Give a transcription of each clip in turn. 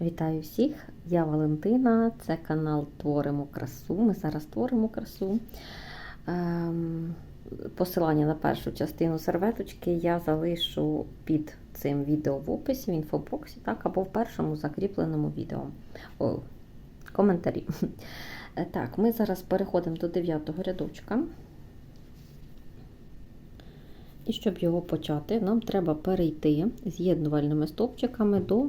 Вітаю всіх! Я Валентина, це канал Творимо красу. Ми зараз творимо красу. Ем, Посилання на першу частину серветочки я залишу під цим відео в описі, в інфобоксі, так, або в першому закріпленому відео. О, коментарі. Е, Так, ми зараз переходимо до 9 рядочка. І щоб його почати, нам треба перейти з'єднувальними стовпчиками до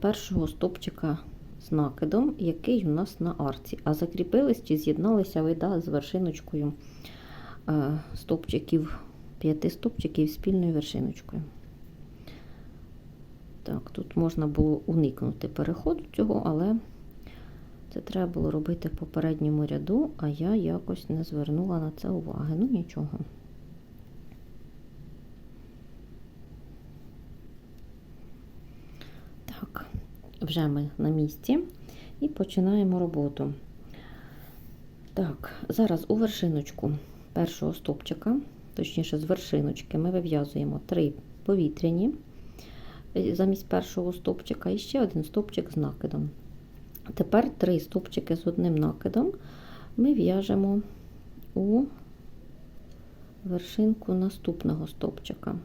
першого стовпчика з накидом, який у нас на арці. А закріпились чи з'єдналися ви да, з вершиночкою е, стовпчиків, п'яти стовпчиків спільною вершиночкою. Так, тут можна було уникнути переходу цього, але це треба було робити в попередньому ряду, а я якось не звернула на це уваги. Ну нічого. Так, вже ми на місці і починаємо роботу. Так, зараз у вершиночку першого стопчика, точніше, з вершиночки, ми вив'язуємо три повітряні замість першого стопчика і ще один стопчик з накидом. Тепер три стопчики з одним накидом ми в'яжемо у вершинку наступного стопчика.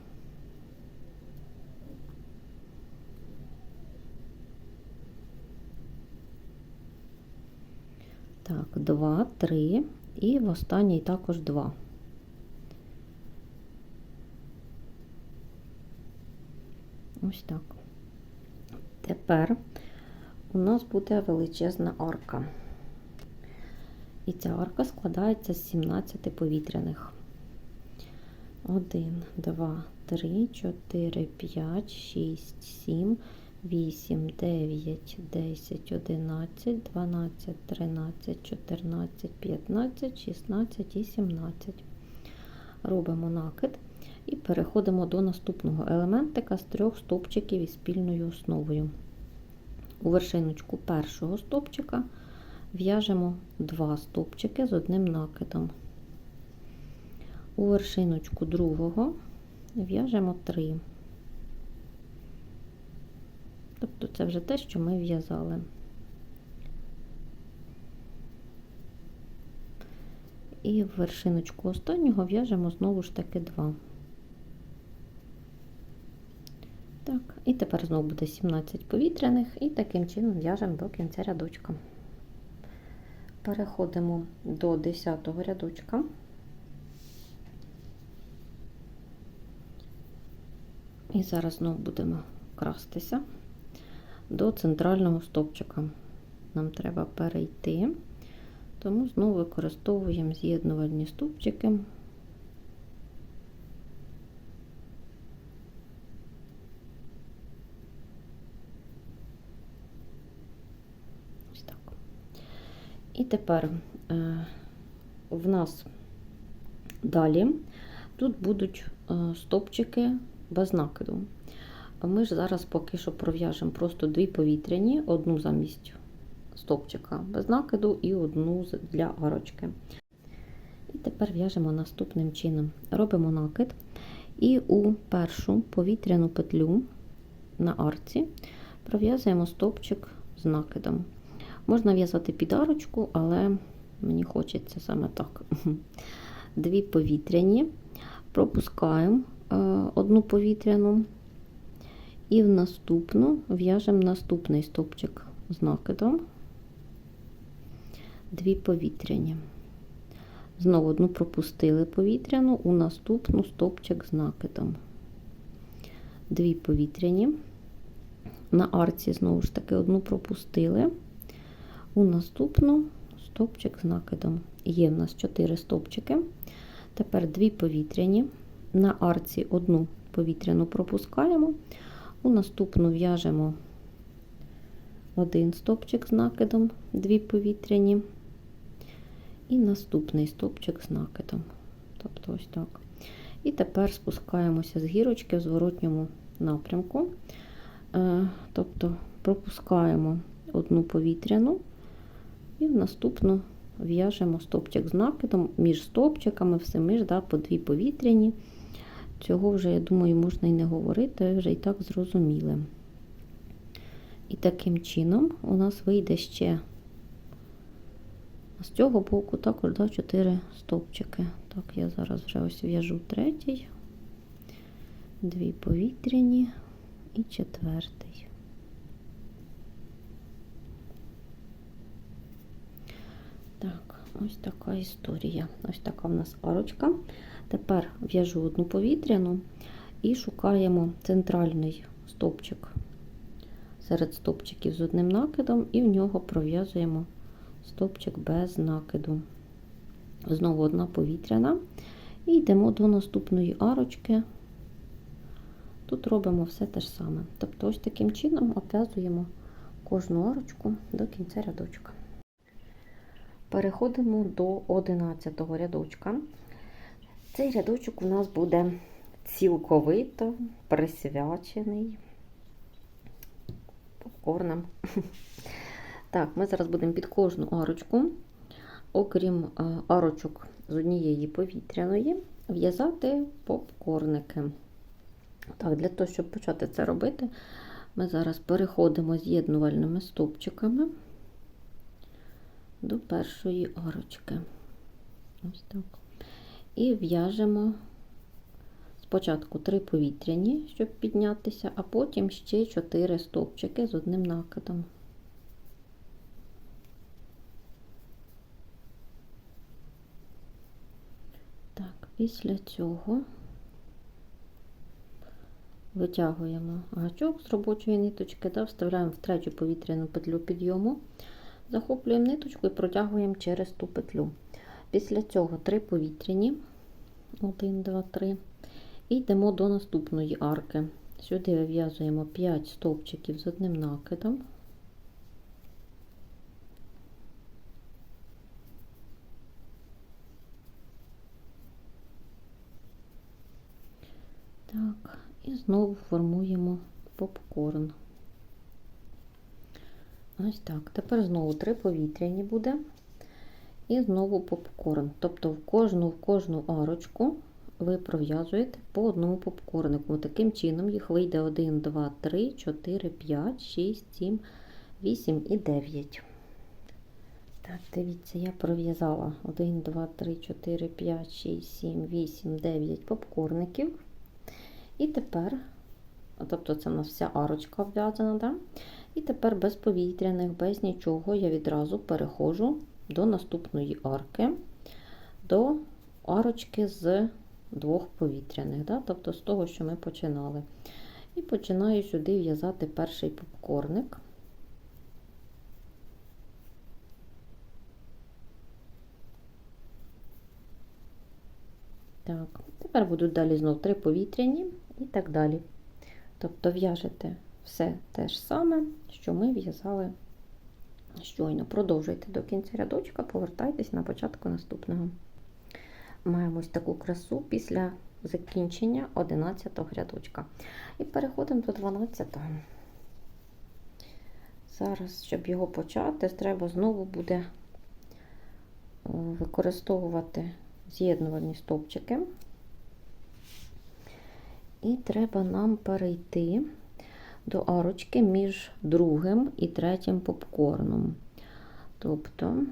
Так, два, три і в останній також два. Ось так. Тепер у нас буде величезна арка. І ця арка складається з 17 повітряних. 1, 2, 3, 4, 5, 6, 7, 8, 9, 10, 11, 12, 13, 14, 15, 16 і 17. Робимо накид і переходимо до наступного елементика з трьох стовпчиків із спільною основою. У вершиночку першого стовпчика в'яжемо два стовпчики з одним накидом. У вершиночку другого в'яжемо три. Тобто це вже те, що ми в'язали. І в вершиночку останнього в'яжемо знову ж таки два. Так, і тепер знову буде 17 повітряних, і таким чином в'яжемо до кінця рядочка. Переходимо до 10 рядочка. І зараз знову будемо крастися до центрального стовпчика. Нам треба перейти, тому знову використовуємо з'єднувальні стовпчики. Ось так. І тепер е, в нас далі тут будуть е, стовпчики без накиду. Ми ж зараз поки що пров'яжемо просто дві повітряні, одну замість стовпчика без накиду і одну для арочки. І тепер в'яжемо наступним чином. Робимо накид і у першу повітряну петлю на арці пров'язуємо стовпчик з накидом. Можна в'язати під арочку, але мені хочеться саме так. Дві повітряні, пропускаємо одну повітряну. І в наступну в'яжемо наступний стовпчик з накидом, дві повітряні. Знову одну пропустили повітряну, у наступну стовпчик з накидом. Дві повітряні. На арці, знову ж таки, одну пропустили, у наступну стовпчик з накидом. Є в нас 4 стовпчики. Тепер дві повітряні. На арці одну повітряну пропускаємо. У наступну в'яжемо один стовпчик з накидом, дві повітряні, і наступний стовпчик з накидом. Тобто ось так. І тепер спускаємося з гірочки в зворотньому напрямку. Тобто пропускаємо одну повітряну, і в наступну в'яжемо стовпчик з накидом між стовпчиками, все між да, по дві повітряні. Цього вже, я думаю, можна і не говорити, вже і так зрозуміли. І таким чином у нас вийде ще з цього боку також да, 4 стовпчики. Так, я зараз вже ось в'яжу третій, дві повітряні і четвертий. Так, ось така історія. Ось така в нас арочка. Тепер в'яжу одну повітряну і шукаємо центральний стовпчик серед стовпчиків з одним накидом, і в нього пров'язуємо стовпчик без накиду. Знову одна повітряна. І йдемо до наступної арочки. Тут робимо все те ж саме. Тобто, ось таким чином обв'язуємо кожну арочку до кінця рядочка. Переходимо до 11 рядочка. Цей рядочок у нас буде цілковито присвячений попкорнам. Так, ми зараз будемо під кожну арочку, окрім арочок з однієї повітряної, в'язати попкорники. Так, Для того, щоб почати це робити, ми зараз переходимо з'єднувальними стовпчиками до першої арочки. Ось так. І в'яжемо спочатку 3 повітряні, щоб піднятися, а потім ще 4 стовпчики з одним накидом. Так, після цього витягуємо гачок з робочої ниточки та вставляємо в третю повітряну петлю підйому, захоплюємо ниточку і протягуємо через ту петлю. Після цього 3 повітряні, 1, 2, 3, і йдемо до наступної арки. Сюди вив'язуємо 5 стовпчиків з одним накидом. Так, і знову формуємо попкорн. Ось так. Тепер знову три повітряні буде. І знову попкорн. Тобто в кожну в кожну арочку ви пров'язуєте по одному попкорнику. Таким чином їх вийде 1, 2, 3, 4, 5, 6, 7, 8 і 9. Так, дивіться, я пров'язала 1, 2, 3, 4, 5, 6, 7, 8, 9 попкорників. І тепер, тобто це у нас вся арочка обв'язана, да? І тепер без повітряних, без нічого я відразу переходжу до наступної арки, до арочки з двох повітряних, да? тобто з того, що ми починали. І починаю сюди в'язати перший попкорник. Так, тепер будуть далі знов три повітряні і так далі. Тобто в'яжете все те ж саме, що ми в'язали щойно. Продовжуйте до кінця рядочка, повертайтесь на початку наступного. Маємо ось таку красу після закінчення 11 рядочка. І переходимо до 12. -го. Зараз, щоб його почати, треба знову буде використовувати з'єднувальні стовпчики. І треба нам перейти до арочки між другим і третім попкорном. Тобто,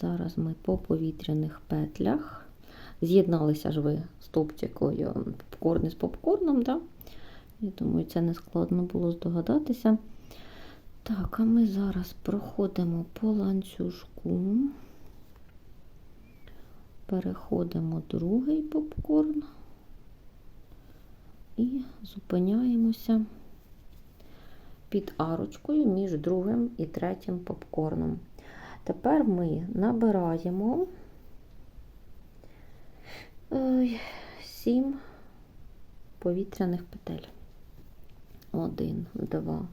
зараз ми по повітряних петлях. З'єдналися ж ви стовпчикою попкорни з попкорном, да? Я думаю, це не складно було здогадатися. Так, а ми зараз проходимо по ланцюжку, переходимо другий попкорн і зупиняємося під арочкою між другим і третім попкорном. Тепер ми набираємо 7 повітряних петель. 1, 2,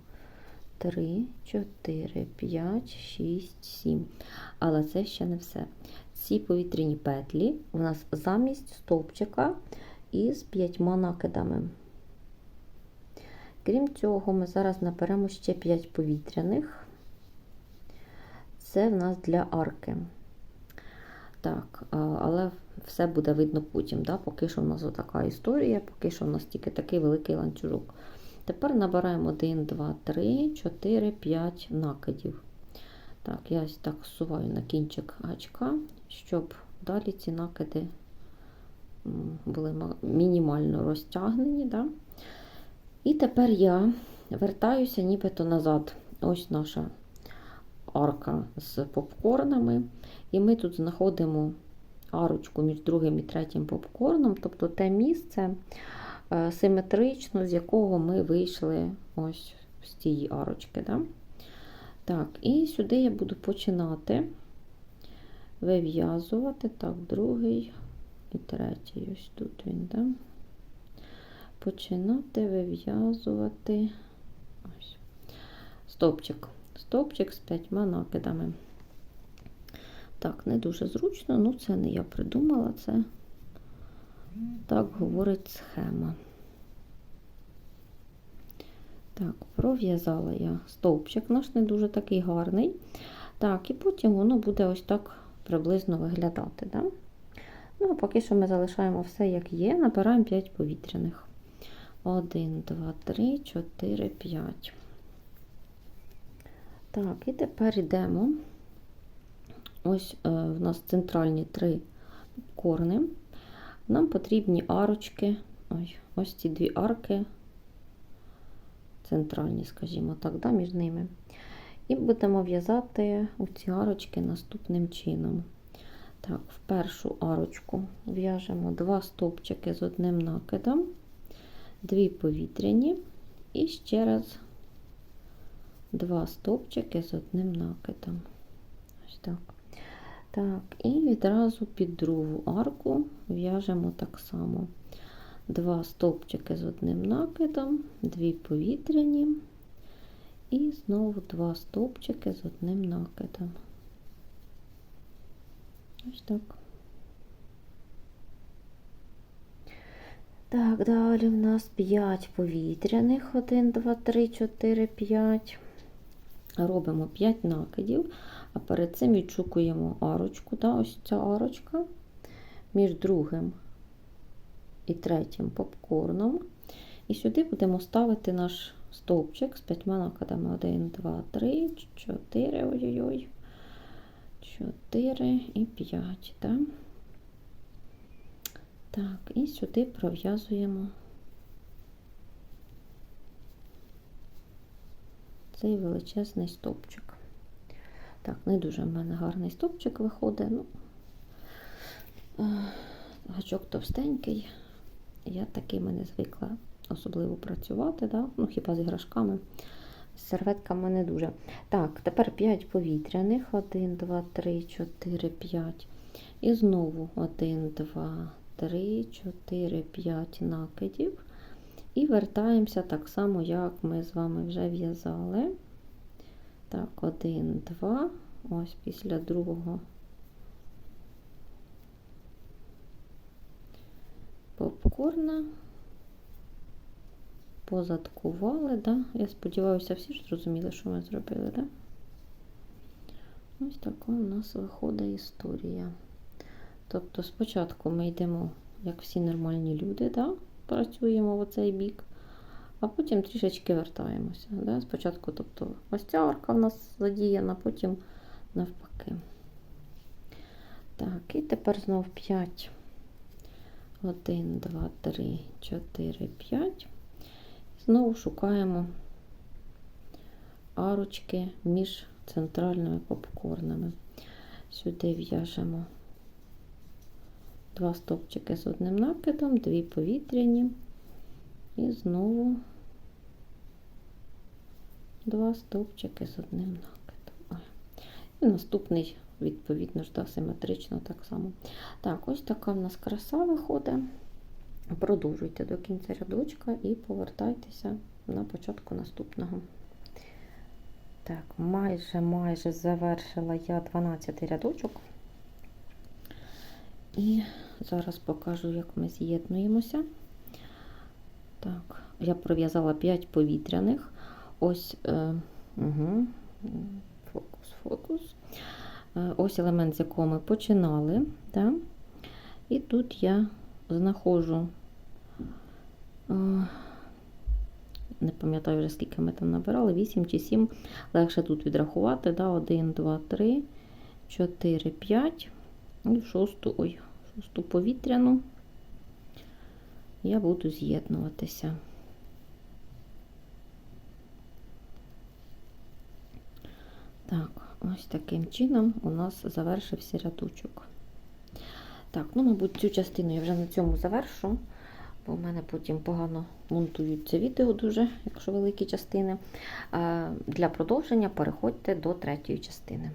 3, 4, 5, 6, 7. Але це ще не все. Ці повітряні петлі у нас замість стовпчика із п'ятьма накидами. Крім цього, ми зараз наберемо ще 5 повітряних. Це в нас для арки. Так, але все буде видно потім. Да? Поки що в нас така історія, поки що в нас тільки такий великий ланцюжок. Тепер набираємо 1, 2, 3, 4, 5 накидів. Так, я ось так суваю на кінчик гачка, щоб далі ці накиди були мінімально розтягнені. Да? І тепер я вертаюся нібито назад. Ось наша арка з попкорнами. І ми тут знаходимо арочку між другим і третім попкорном, тобто те місце е, симетрично, з якого ми вийшли ось з цієї арочки. Да? Так, і сюди я буду починати вив'язувати. Так, другий і третій. Ось тут він, да? Починати вив'язувати ось. Стовпчик. Стовпчик з п'ятьма накидами. Так, не дуже зручно, ну це не я придумала, це так говорить схема. Так, пров'язала я стовпчик, наш не дуже такий гарний. Так, і потім воно буде ось так приблизно виглядати. Да? Ну, поки що ми залишаємо все як є, набираємо 5 повітряних. 1, 2, 3, 4, 5. Так, і тепер йдемо. Ось е, в нас центральні три корни. Нам потрібні арочки. Ой, ось ці дві арки, центральні, скажімо так, да, між ними. І будемо в'язати у ці арочки наступним чином. Так, в першу арочку в'яжемо два стовпчики з одним накидом, дві повітряні, і ще раз два стовпчики з одним накидом. Ось так. Так, і відразу під другу арку в'яжемо так само. Два стовпчики з одним накидом, дві повітряні, і знову два стовпчики з одним накидом. Ось так. Так, далі в нас 5 повітряних. 1, 2, 3, 4, 5. Робимо 5 накидів, а перед цим відшукуємо арочку. Да, ось ця арочка між другим і третім попкорном. І сюди будемо ставити наш стовпчик з п'ятьма накидами. 1, 2, 3, 4, ой-ой-ой, 4 і 5. Да? Так, і сюди пров'язуємо цей величезний стовпчик. Так, не дуже в мене гарний стовпчик виходить. Ну, е, гачок товстенький. Я такими не звикла особливо працювати, да? ну, хіба з іграшками. Серветками не дуже. Так, тепер 5 повітряних. 1, 2, 3, 4, 5. І знову 1, 2, 3, 4, 5 накидів. І вертаємося так само, як ми з вами вже в'язали. Так, 1, 2. Ось після другого попкорна. Позадкували, да? Я сподіваюся, всі ж зрозуміли, що ми зробили, да? Ось така у нас виходить історія. Тобто, спочатку ми йдемо, як всі нормальні люди, да? працюємо в оцей бік, а потім трішечки вертаємося. Да? Спочатку, тобто, ось ця арка в нас задіяна, потім навпаки. Так, і тепер знов 5. 1, 2, 3, 4, 5. Знову шукаємо арочки між центральними попкорнами. Сюди в'яжемо два стовпчики з одним накидом, дві повітряні, і знову два стовпчики з одним накидом. І наступний, відповідно ж, да, симетрично так само. Так, ось така в нас краса виходить. Продовжуйте до кінця рядочка і повертайтеся на початку наступного. Так, майже майже завершила я 12 рядочок. І зараз покажу, як ми з'єднуємося. Так, я пров'язала 5 повітряних. Ось е, угу, фокус, фокус. Е, ось елемент, з якого ми починали. Да? І тут я знаходжу е, не пам'ятаю вже скільки ми там набирали, 8 чи 7. Легше тут відрахувати. Да? 1, 2, 3, 4, 5. І шосту, ой, шосту повітряну я буду з'єднуватися. Так, ось таким чином у нас завершився рядочок. Так, ну, мабуть, цю частину я вже на цьому завершу, бо в мене потім погано монтуються відео дуже, якщо великі частини. Е, Для продовження переходьте до третьої частини.